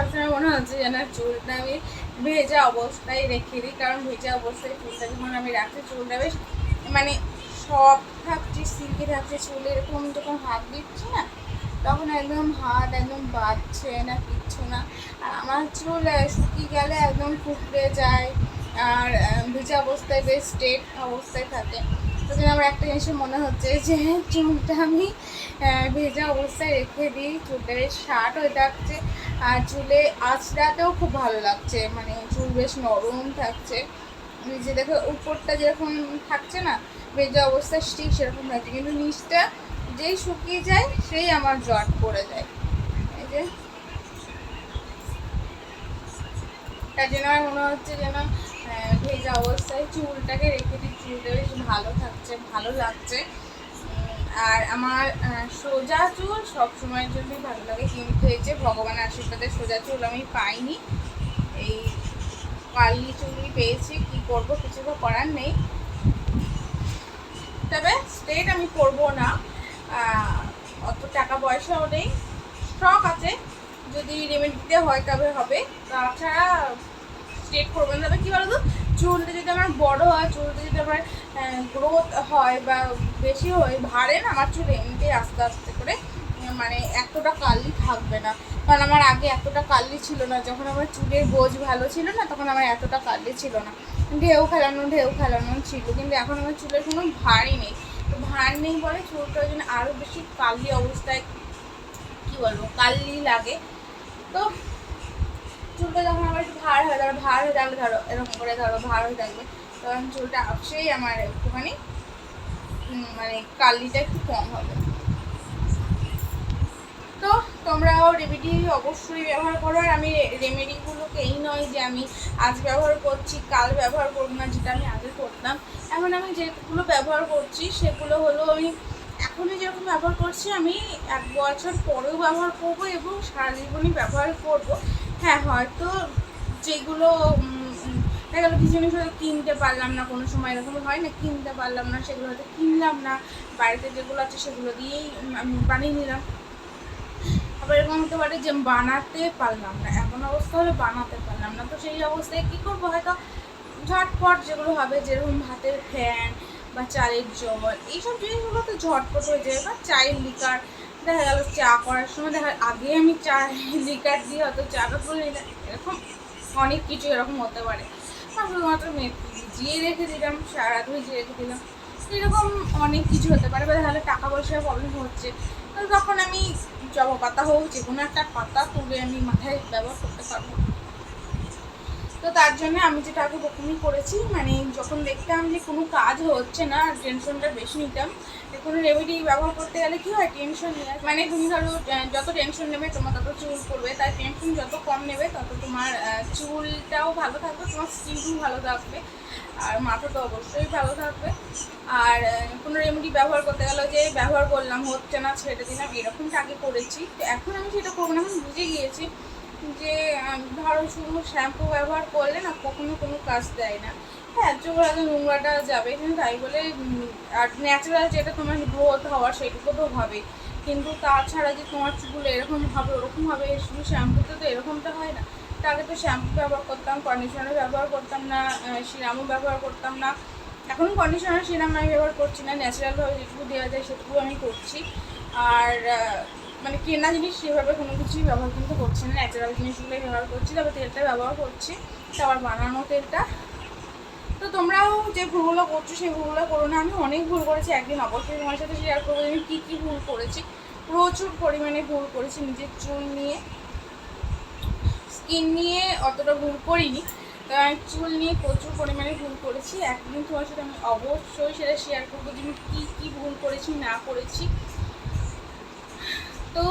সবসময় মনে হচ্ছে যেন চুলটা আমি ভেজা অবস্থায় রেখে দিই, কারণ ভেজা অবস্থায় চুলটা যখন আমি রাখছি, চুলটা বেশ মানে সব থাকছে সিল্কি থাকছে চুল এরকম যখন হাত দিচ্ছি না, তখন একদম হাত একদম বাঁধছে না, কিচ্ছু না। আর আমার চুল শুকিয়ে গেলে একদম কুকড়ে যায়, আর ভেজা অবস্থায় বেশ স্ট্রেট অবস্থায় থাকে। তো জন্য আমার একটা জিনিস মনে হচ্ছে যে চুলটা আমি ভেজা অবস্থায় রেখে দিই। চুলটা বেশ শার্ট হয়ে থাকছে। আর চুলে আঁচড়াতেও খুব ভালো লাগছে। মানে চুল বেশ নরম থাকছে। নিচে দেখো, উপরটা যেরকম থাকছে না, ভেজা অবস্থায় ঠিক সেরকম থাকছে। কিন্তু নিচটা যেই শুকিয়ে যায়, সেই আমার জট পড়ে যায়। এই যে তার যেন মনে হচ্ছে যেন ভেজা অবস্থায় চুলটাকে রেখে দিই। চুলটা বেশ ভালো থাকছে, ভালো লাগছে। আর আমার সোজা চুল সব সময়ের জন্যই ভালো লাগে। কিন্তু এই যে ভগবানের আশীর্বাদে সোজা চুল আমি পাইনি। এই কালি চুলই পেয়েছি। কি করব কিছু তো করার নেই। তবে স্ট্রেট আমি করব না। অত টাকা পয়সাও নেই। শখ আছে। যদি রেমেডিতে হয় তবে হবে। তাছাড়া স্ট্রেট করব। তবে কী বলতো? চুলটা যদি আমার বড় হয়, চুলটা যদি আমার গ্রোথ হয় বা বেশি হয়, ভারে না, আমার চুল এমনিতেই আস্তে আস্তে করে মানে এতটা কালি থাকবে না। কারণ আমার আগে এতটা কালি ছিল না। যখন আমার চুলের বোঝ ভালো ছিল না, তখন আমার এতটা কালি ছিল না। ঢেউ খেলানো ঢেউ খেলানো ছিল। কিন্তু এখন আমার চুলের কোনো ভারই নেই। তো ভার নেই বলে চুলটা ওই জন্য আরও বেশি কালি অবস্থায়, কী বলব কালি লাগে। তো চুলটা যখন আমার একটু ভার হয়ে ধরো ভার হয়ে থাকলে ধরো, এরকম করে ধরো, ভার হয়ে থাকবে তখন চুলটা আপসেই আমার একটুখানি মানে কালিটা একটু কম হবে। তো তোমরাও রেমেডি অবশ্যই ব্যবহার করো, আর আমি রেমেডিগুলোকে এই নয় যে আমি আজ ব্যবহার করছি, কাল ব্যবহার করব না, যেটা আমি আগে করতাম। এখন আমি যেগুলো ব্যবহার করছি, সেগুলো হলো আমি এখনই যেরকম ব্যবহার করছি, আমি এক বছর পরেও ব্যবহার করব এবং সারা জীবনই ব্যবহার করব। হ্যাঁ হয়তো যেগুলো দেখা গেলো কিছু জিনিস হয়তো কিনতে পারলাম না, কোনো সময় এরকম হয় না, কিনতে পারলাম না, সেগুলো হয়তো কিনলাম না, বাড়িতে যেগুলো আছে সেগুলো দিয়েই বানিয়ে নিলাম। আবার এরকম হতে পারে যে বানাতে পারলাম না, এমন অবস্থা হলে বানাতে পারলাম না, তো সেই অবস্থায় কী করব? হয়তো ঝটপট যেগুলো হবে, যেরকম ভাতের ফ্যান বা চালের জল, এইসব জিনিসগুলো তো ঝটপট হয়ে যায় বা চায়ের লিকার দেখা গেল চা করার সময় দেখা আগে আমি চা লিকার দিয়ে হয়তো চাটা তুলে এরকম অনেক কিছু এরকম হতে পারে। শুধুমাত্র মেয়ে ভিজিয়ে রেখে দিলাম, সারা ভিজিয়ে রেখে দিলাম। এরকম অনেক কিছু হতে পারে, বা দেখা টাকা পয়সার প্রবলেম হচ্ছে। তো তখন আমি জবা পাতা হোক যে কোনো একটা পাতা তুলে আমি মাথায় ব্যবহার করতে পারব। তো তার জন্য আমি যেটা আগে প্রথমেই করেছি মানে যখন দেখতাম যে কোনো কাজ হচ্ছে না টেনশনটা বেশি নিতাম কোনো রেমেডি ব্যবহার করতে গেলে কী হয় টেনশন নিয়ে মানে তুমি ধরো যত টেনশন নেবে, তোমার তত চুল পড়বে তাই টেনশন যত কম নেবে, তত তোমার চুলটাও ভালো থাকবে, তোমার স্কিনও ভালো থাকবে, আর মাথা তো অবশ্যই ভালো থাকবে। আর কোনো রেমেডি ব্যবহার করতে গেলে যে ব্যবহার করলাম, হচ্ছে না, ছেড়ে দিলাম, এরকমটা আগে করেছি। তো এখন আমি সেটা করব না এখন বুঝে গিয়েছি যে ধরো শুধু শ্যাম্পু ব্যবহার করলে না কখনো কোনো কাজ দেয় না। হ্যাঁ চোখের আগে নোংরাটা যাবে, কিন্তু তাই বলে আর ন্যাচারাল যেটা তোমার গ্রোথ হওয়ার সেটুকু তো হবে কিন্তু তাছাড়া যে তোমার চুল এরকম হবে, ওরকম হবে, শুধু শ্যাম্পুতে তো এরকমটা হয় না। তো আগে তো শ্যাম্পু ব্যবহার করতাম কন্ডিশনার ব্যবহার করতাম না সিরামও ব্যবহার করতাম না। এখন কন্ডিশনার সিরাম আমি ব্যবহার করছি না ন্যাচারালভাবে যেটুকু দেওয়া যায় সেটুকু আমি করছি। আর মানে কেনা জিনিস সেভাবে কোনো কিছুই ব্যবহার কিন্তু করছি না ন্যাচারাল জিনিসগুলোই ব্যবহার করছি, তবে তেলটা ব্যবহার করছি, তারপর বানানো তেলটা। তো তোমরাও যে ভুলগুলো করছ সেই ভুলগুলো করো না, আমি অনেক ভুল করেছি, একদিন অবশ্যই তোমার সাথে শেয়ার করব আমি কী কী ভুল করেছি। প্রচুর পরিমাণে ভুল করেছি নিজের চুল নিয়ে। স্কিন নিয়ে অতটা ভুল করিনি চুল নিয়ে প্রচুর পরিমাণে ভুল করেছি। একদিন তোমার সাথে আমি অবশ্যই সেটা শেয়ার করব যে আমি কী কী ভুল করেছি, না করেছি। তো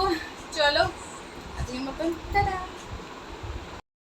চলো আজকের মতন দাদা